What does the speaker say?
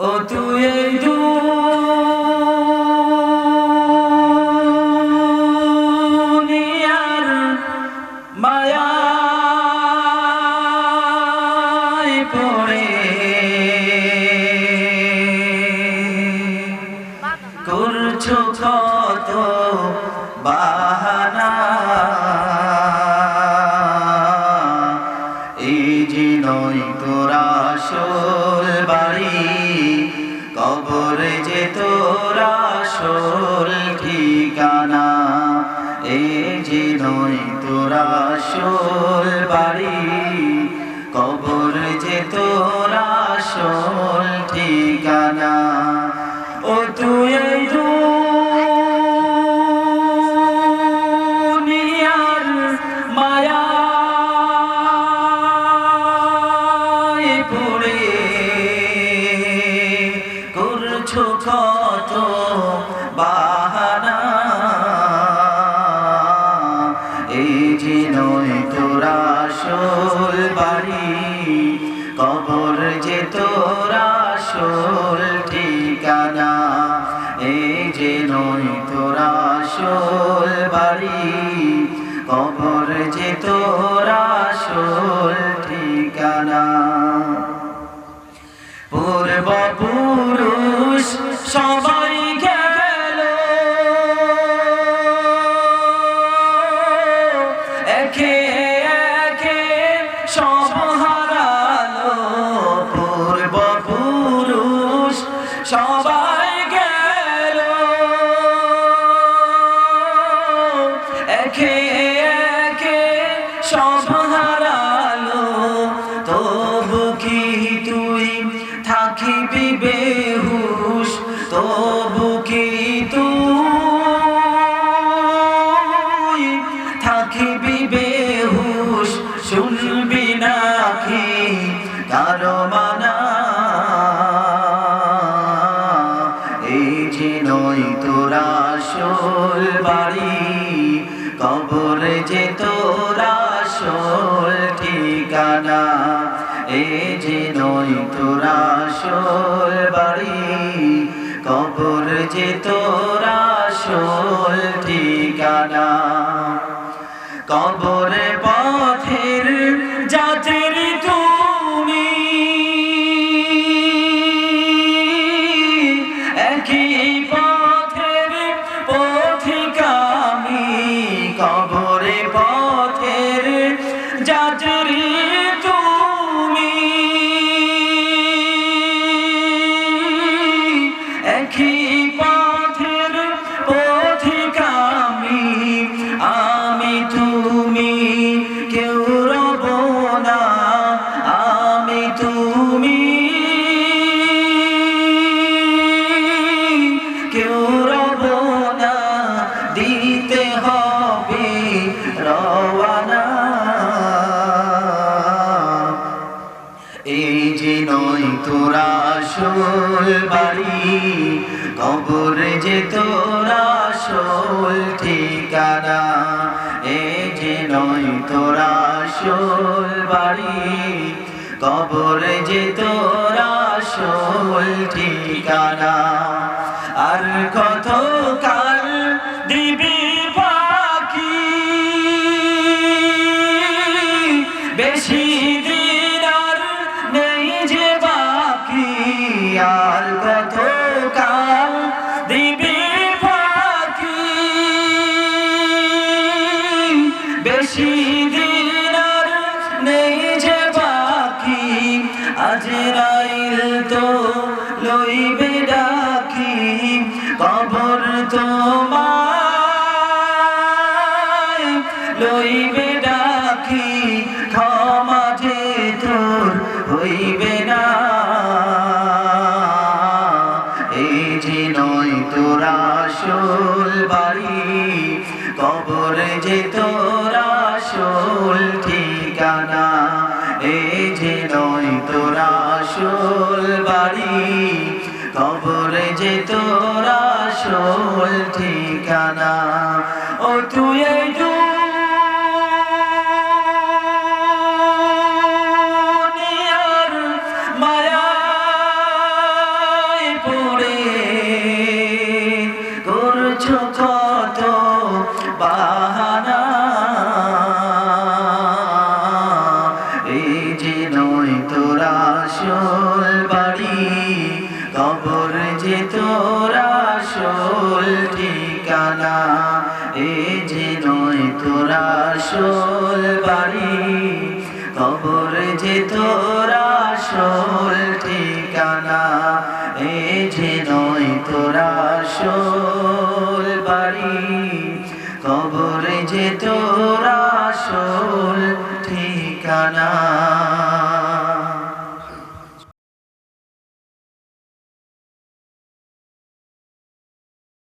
ও আসল ঠিকানা এই যে নয় তোরা আসল এই নয় তোরা আসল বাড়ি। কবর যে তোরা আসল ঠিকানা এই যে নয় তোরা আসল বাড়ি। কবর যে তোরা আসল ঠিকানা। পূর্ব পুরুষ বেহুশ, তবু কি তুই থাকিবি বেহুশ? শুনবি নাকি কারও মানা? এই যে নয় তোরা আসল বাড়ি, কবরে যে তোরা আসল ঠিকানা। এই যে নয় তোরা আসল বাড়ি, কবর যে তোরা আসল ঠিকানা। কবরে পথের যাত্রীর তুমি, একই পথের পথিকামি। কবরে পথের যাত্রী এই যে নয় তোরা আসল বাড়ি, কবর যে তোরা আসল ঠিকানা, এই যে নয় তোরা আসল বাড়ি, কবর যে তোরা আসল ঠিকানা। আর কত আর কত কাল দিবি বাকি বেশি দিন আর নেই যে বাকি। আজ রাইল তো লইবে ডাকি, কবর লইবে নয় তোরা শোল বাড়ি, কবর যে তোরা শোল ঠিকানা, এ যে নয় তোরা শোল বাড়ি, কবর যে তোরা শোল ঠিকানা। ও তুই কবর যে তোরা আসল ঠিকানা এই যে নয় তোরা আসল বাড়ি। কবর যে তোরা আসল ঠিকানা এই যে নয় তোরা আসল বাড়ি। কবর যে তোরা আসল ঠিকানা।